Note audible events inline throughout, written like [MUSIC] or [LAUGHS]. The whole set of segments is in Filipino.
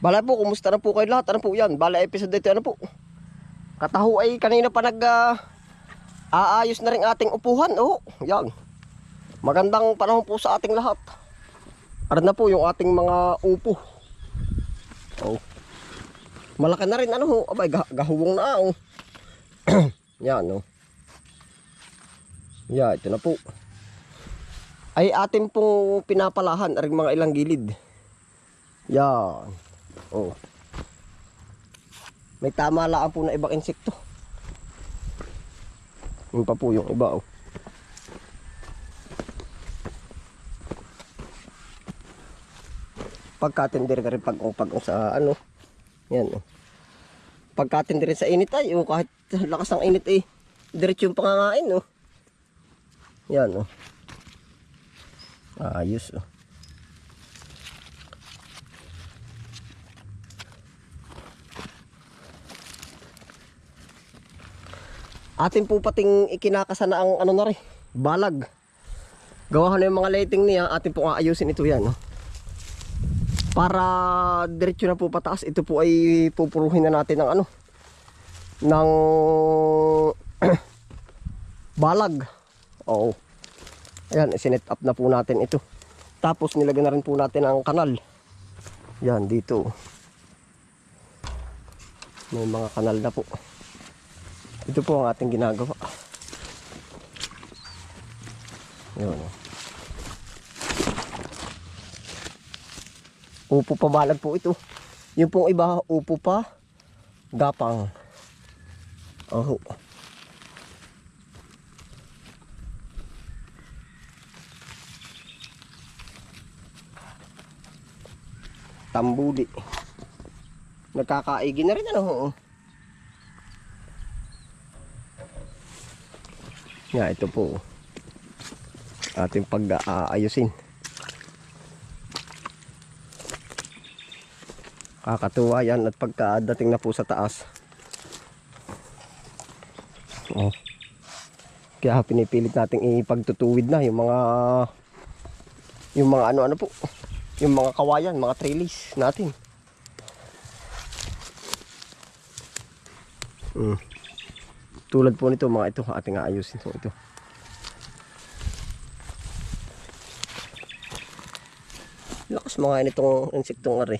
Bala po, kumusta na po kayo lahat? Ano po yan? Bala episode ito, ano po? Kataho ay kanina pa nag ah, aayos na rin ating upuhan. Oh, yan. Magandang panahon po sa ating lahat. Para na po yung ating mga upo. Oh. Malaki na rin ano ho. Abay, gah gahuwong na oh. [CLEARS THROAT] yan oh. Yeah, ito na po. Ay atin pong pinapalahan aring mga ilang gilid. Yan. Oh. May tama laan po na ibang insekto. Yun pa po yung iba oh. Pagkatindir ka rin pag pag sa ano. Yan oh. Pagkatindir sa init ay oh, kahit lakas ng init eh. Diretso yung pangangain oh. Yan oh. Ayos oh. Atin po pating ikinakasana ang ano na rin, balag. Gawahan na yung mga lighting niya, atin po aayusin ito yan. No? Para diretso na po pataas, ito po ay pupuruhin na natin ng ano, ng [CLEARS THROAT] balag. Oo. Ayan, sinet up na po natin ito. Tapos nilagyan na rin po natin ang kanal. Yan, dito. May mga kanal na po. Ito po ang ating ginagawa. Yun. Upo pa balag po ito. Yung pong iba, upo pa, gapang. Oh. Tambuli. Nagkakaigi na rin ano. ho. Nga, ito po. Ating pag-aayusin. Kakatuwa yan at pagkadating na po sa taas. Oh. Kaya pinipilit nating ipagtutuwid na yung mga yung mga ano-ano po. Yung mga kawayan, mga trellis natin. Mm. Tulad po nito mga ito ating aayusin po ito. Lakas mga nitong insektong are.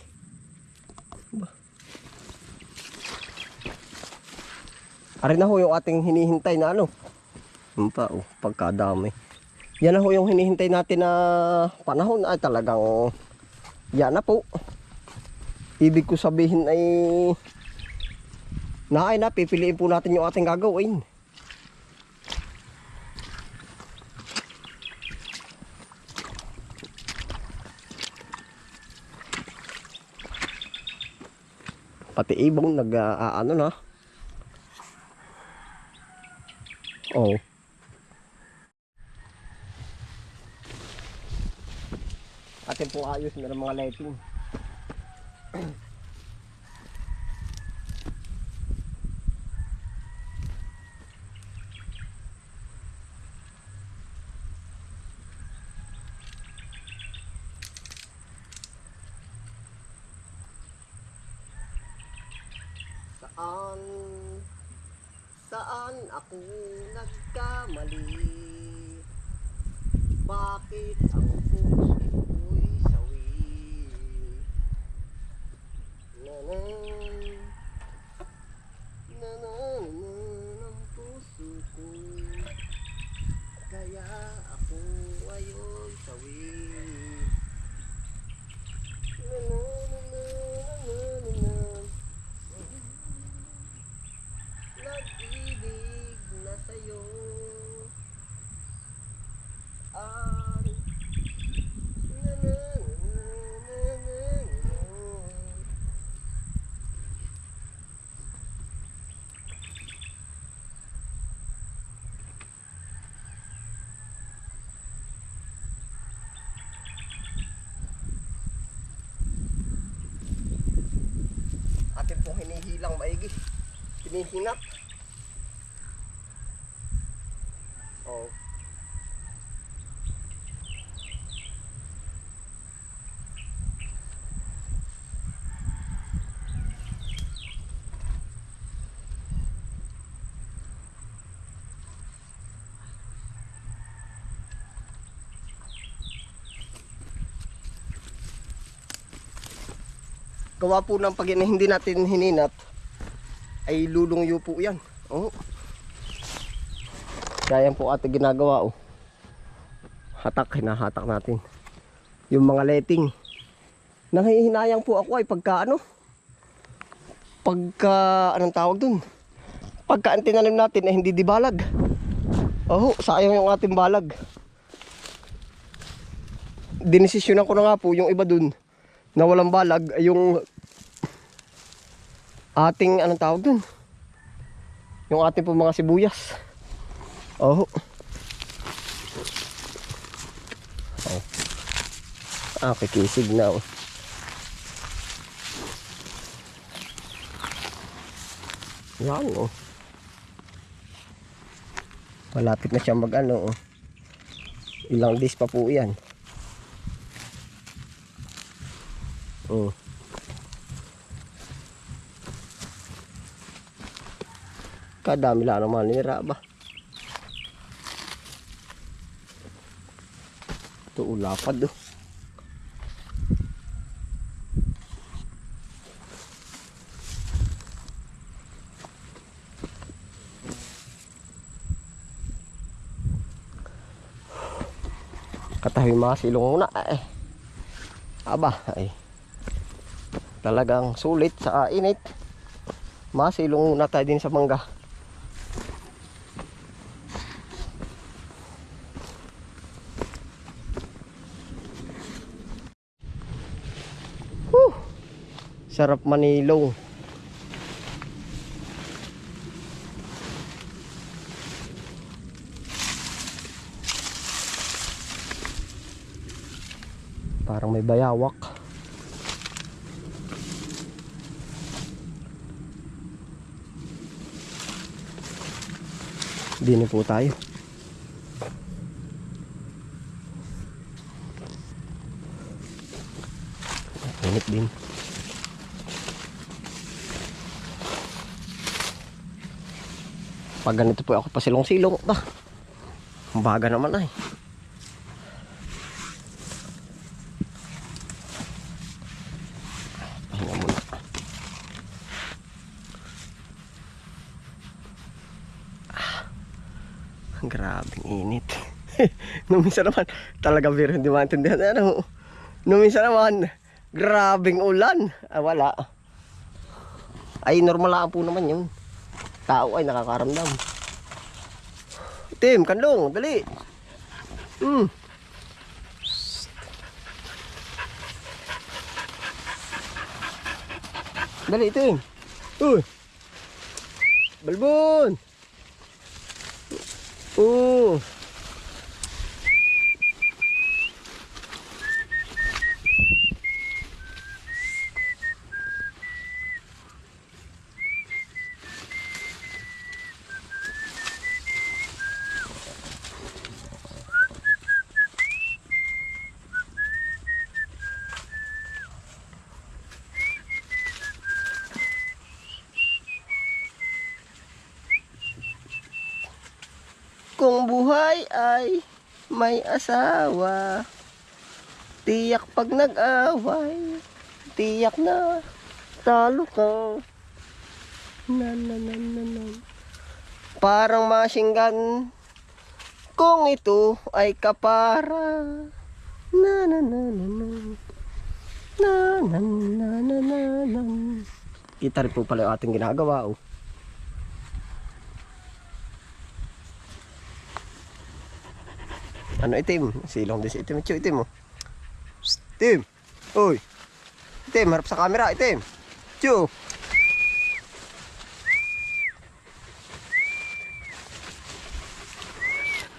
Ba. Are na ho yung ating hinihintay na ano. Yun pa oh, pagkadami. Yan na ho yung hinihintay natin na panahon ay talagang yan na po. Ibig ko sabihin ay na ay na, pipiliin po natin yung ating gagawin. Pati ibong nag uh, ano na. Oh. Atin po ayos na ng mga lighting. [CLEARS THROAT] Saan? Saan ako nagkamali? Bakit ang puso ko'y sawi? Nanan Nanan hinihinap. Oh. gawa po ng pag hindi natin hininat ay lulungyo po yan. Oh. Kaya yan po ating ginagawa oh. Hatak, hinahatak natin. Yung mga letting. Nanghihinayang po ako ay pagka ano, pagka, anong tawag dun? Pagka ang tinanim natin ay hindi dibalag. Oh, sayang yung ating balag. Dinesisyonan ko na nga po yung iba dun na walang balag yung ating anong tawag dun? Yung ating po mga sibuyas. Oh. Oh. Ah, kikisig na oh. Yan oh. Malapit na siya mag ano oh. Ilang days pa po yan. Oh. Kadami lang naman nira ba? Ito ulapad oh. Katahoy mga silong muna eh. Aba ay. Talagang sulit sa init. Masilong muna tayo din sa mangga. Sarap manilong. Parang may bayawak. Dini po tayo. Init din. Pag ganito po ako pa silong-silong, bah. Baga naman ay. Pahinga muna. Ang grabing init. [LAUGHS] Nung minsan naman, talaga biro hindi maintindihan. Ano? Nung minsan naman, grabing ulan. Ah, wala. Ay, normal lang po naman yun. Tao ay nakakaramdam. Tim, kanlong, dali. Hmm. Dali, Tim. Uy. Balbon. Oo. Kung buhay ay may asawa. Tiyak pag nag-away Tiyak na talo ka. Na, na, na, na, na. Parang masinggan Kung ito ay kapara. Na na na na na. Na na na na na na. Kita rin po pala yung ating ginagawa oh. Ano itim? Silong din si itim. Chu, itim mo. Psst, itim. Uy. Itim, harap sa camera. Itim. Chu.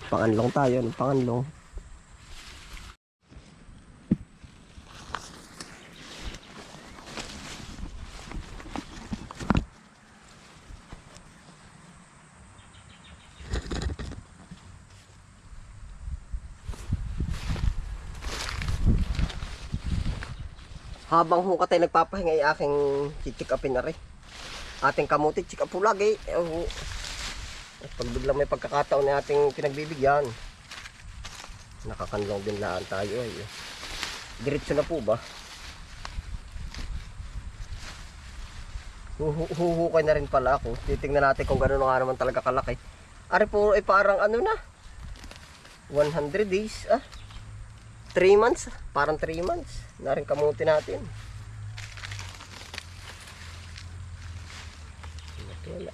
Panganlong tayo. Panganlong? Habang ho katay nagpapahinga ay aking chichik upin na rin. Ating kamuti, chik up po lagi. Eh, oh. Pag biglang may pagkakataon na ating pinagbibigyan. Nakakanlong din laan tayo ay. Diretso na po ba? Huhu- Huhukay na rin pala ako. Titingnan natin kung gano'n nga naman talaga kalaki. Ari po ay parang ano na. 100 days ah. 3 months. Parang 3 months. Na rin kamuti natin. Wala.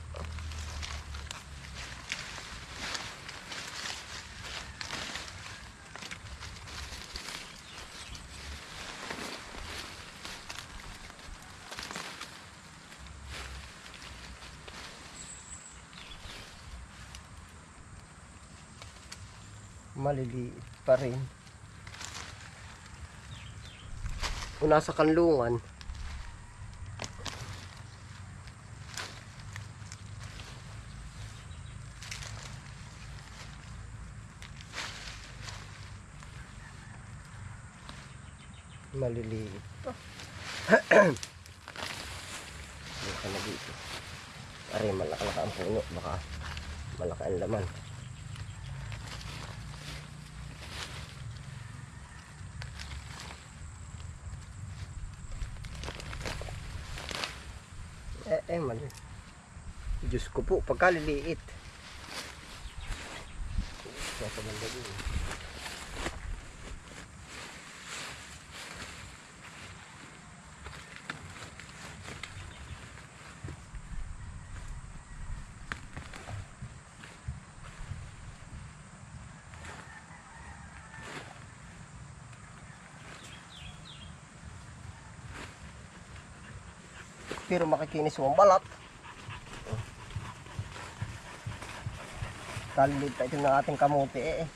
maliliit pa rin. Kung nasa kanlungan, maliliit pa. Baka na dito. Aray, malaki-laki ang puno. Baka malaki ang laman. Eh, eh, mali. Diyos ko po, pagkaliliit. Sa banda din. Pero makikinis ang balat. Kalilid pa ito ng ating kamuti eh. eh.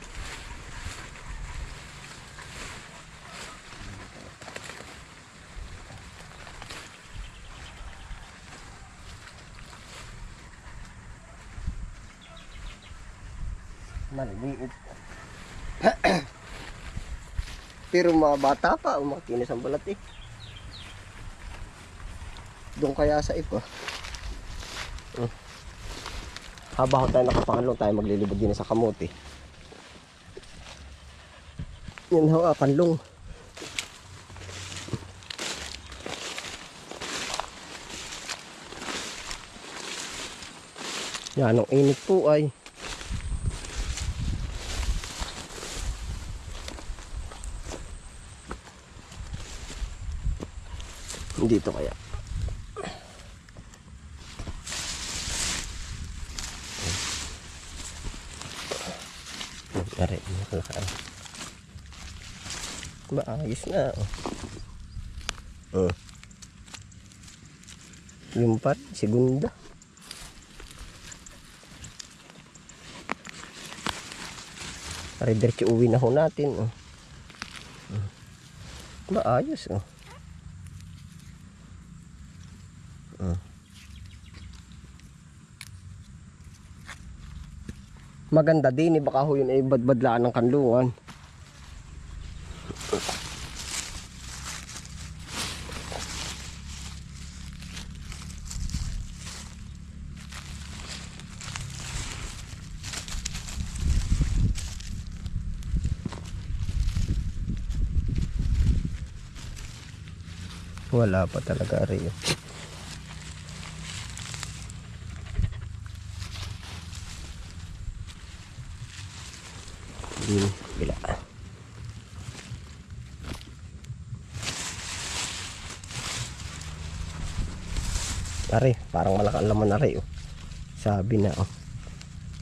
Maliliit. [COUGHS] Pero mga bata pa, umakinis ang balat eh. Doon kaya sa ipo. Hmm. Habang tayo nakapangalong tayo maglilibot din sa kamuti. Yan ho, ah. Yan, ang init po ay. Dito kaya. Dari, nakalakal. [LAUGHS] Maayos na. Oh. Oh. Yung part, segunda. Pare, diretso uwi na ho natin. Oh. Oh. Maayos. Oh. Oh. Maganda din eh. Baka ho yun ay badbadlaan ng kanlungan wala pa talaga rin Din, bila. Are, parang malaki ang laman na rin, oh. Sabi na, oh.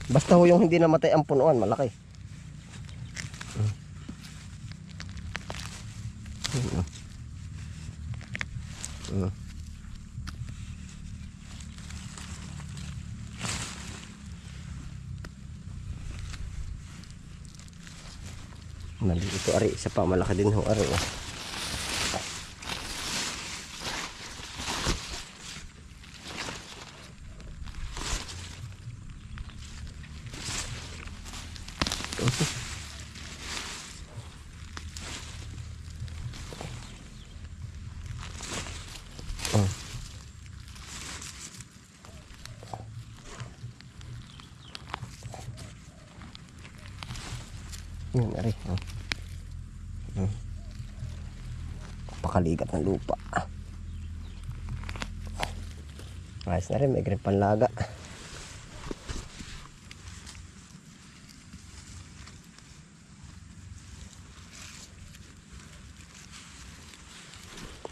Basta ho yung hindi namatay ang punuan, malaki. Mm. Mm. Mm. Ari, isa pa malaki din ho ari. Oh. Yun, ari. Oh. Hmm. Pakaligat ng lupa. Ayos na rin, may green panlaga.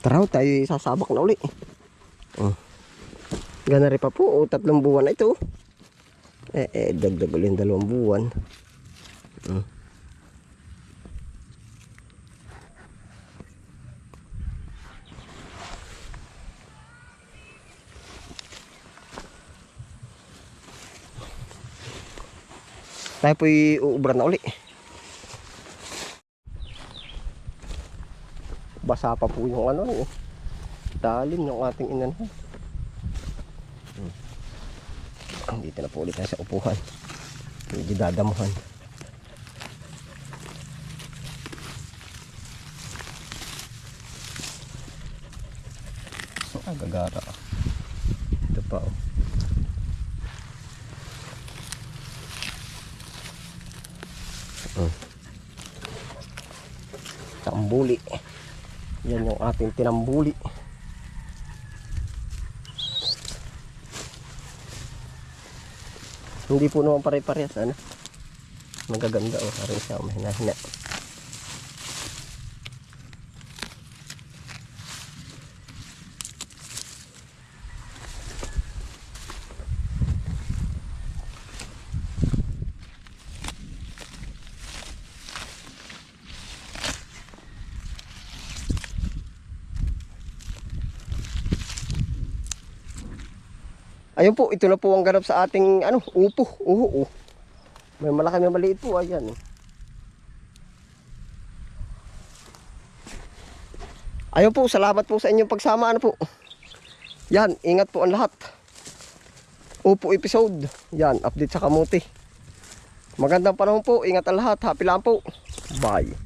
Tara, ho, tayo sasabak na uli. Oh. Gana rin pa po, oh, tatlong buwan na ito. Eh, eh, dagdag ulit dalawang buwan. Hmm. Tayo po'y uubra na uli. Basa pa po yung ano eh. Dalim yung ating inanahan. Hmm. Dito na po ulit tayo sa upuhan. Medyo dadamuhan. Ah, gagara. Ito pa oh. Mm. Tambuli. Yan yung ating tinambuli. Hindi po naman pare-parehas ano. Magaganda oh, parang siya mahina-hina. Ayun po, ito na po ang ganap sa ating ano, upo. Uho, oh. May malaki may maliit po, ayan. Ayun po, salamat po sa inyong pagsama. Ano po? Yan, ingat po ang lahat. Upo episode. Yan, update sa kamuti. Magandang panahon po. Ingat ang lahat. Happy lang po. Bye.